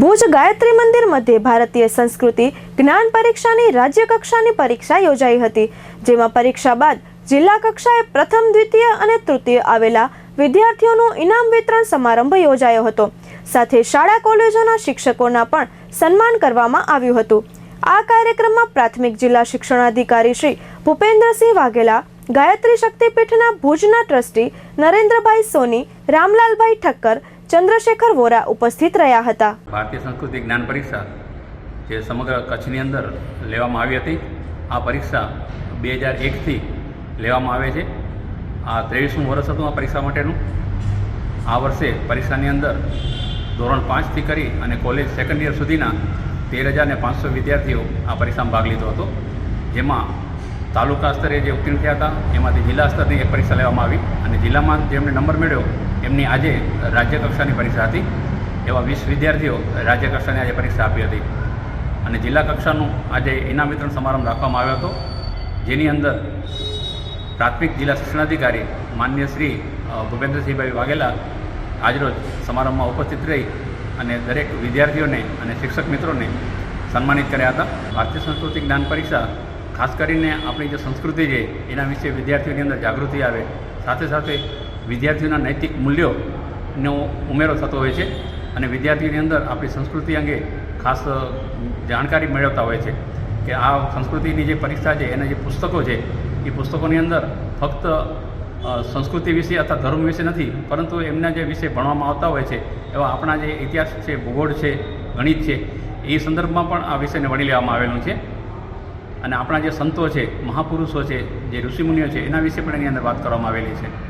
ભુજ ગાયત્રી મંદિર મધ્યે ભારતીય સંસ્કૃતિ જ્ઞાન પરીક્ષાની રાજ્ય કક્ષાની પરીક્ષા યોજાઈ હતી, જેમાં પરીક્ષા બાદ જિલ્લા કક્ષાએ પ્રથમ, દ્વિતીય અને તૃતીય આવેલા વિદ્યાર્થીઓનું ઇનામ વિતરણ સમારંભ યોજાયો હતો. સાથે શાળા, કોલેજોના શિક્ષકોના પણ સન્માન કરવામાં આવ્યું હતું. આ કાર્યક્રમમાં પ્રાથમિક જિલ્લા શિક્ષણાધિકારી શ્રી ભૂપેન્દ્રસિંહ વાઘેલા, ગાયત્રી શક્તિપીઠના ભુજના ટ્રસ્ટી નરેન્દ્રભાઈ સોની, રામલાલભાઈ ઠક્કર ચંદ્રશેખર વોરા ઉપસ્થિત રહ્યા હતા. ભારતીય સંસ્કૃતિ જ્ઞાન પરીક્ષા જે સમગ્ર કચ્છની અંદર લેવામાં આવી હતી, આ પરીક્ષા બે હજાર એકથી લેવામાં આવે છે. આ ત્રેવીસમું વર્ષ હતું આ પરીક્ષા માટેનું. આ વર્ષે પરીક્ષાની અંદર ધોરણ પાંચથી કરી અને કોલેજ સેકન્ડ યર સુધીના તેર હજાર ને પાંચસો વિદ્યાર્થીઓ આ પરીક્ષામાં ભાગ લીધો હતો. જેમાં તાલુકા સ્તરે જે ઉત્તીર્ણ થયા હતા, એમાંથી જિલ્લા સ્તરની એક પરીક્ષા લેવામાં આવી અને જિલ્લામાં જેમને નંબર મેળવ્યો એમની આજે રાજ્ય કક્ષાની પરીક્ષા હતી. એવા વીસ વિદ્યાર્થીઓ રાજ્ય કક્ષાની આજે પરીક્ષા આપી હતી. અને જિલ્લા કક્ષાનું આજે ઇનામ વિતરણ સમારંભ રાખવામાં આવ્યો હતો. જેની અંદર પ્રાથમિક જિલ્લા શિક્ષણાધિકારી માન્ય શ્રી ભૂપેન્દ્રસિંહભાઈ વાઘેલા આજરોજ સમારંભમાં ઉપસ્થિત રહી અને દરેક વિદ્યાર્થીઓને અને શિક્ષક મિત્રોને સન્માનિત કર્યા હતા. ભારતીય સંસ્કૃતિ જ્ઞાન પરીક્ષા, ખાસ કરીને આપણી જે સંસ્કૃતિ છે, એના વિશે વિદ્યાર્થીઓની અંદર જાગૃતિ આવે. સાથે સાથે વિદ્યાર્થીઓના નૈતિક મૂલ્યોનો ઉમેરો થતો હોય છે અને વિદ્યાર્થીઓની અંદર આપણી સંસ્કૃતિ અંગે ખાસ જાણકારી મેળવતા હોય છે કે આ સંસ્કૃતિની જે પરીક્ષા છે, એના જે પુસ્તકો છે, એ પુસ્તકોની અંદર ફક્ત સંસ્કૃતિ વિશે અથવા ધર્મ વિશે નથી, પરંતુ એમના જે વિશે ભણવામાં આવતા હોય છે, એવા આપણા જે ઇતિહાસ છે, ભૂગોળ છે, ગણિત છે, એ સંદર્ભમાં પણ આ વિષયને વણી લેવામાં આવેલું છે. અને આપણા જે સંતો છે, મહાપુરુષો છે, જે ઋષિમુનિઓ છે, એના વિશે પણ એની અંદર વાત કરવામાં આવેલી છે.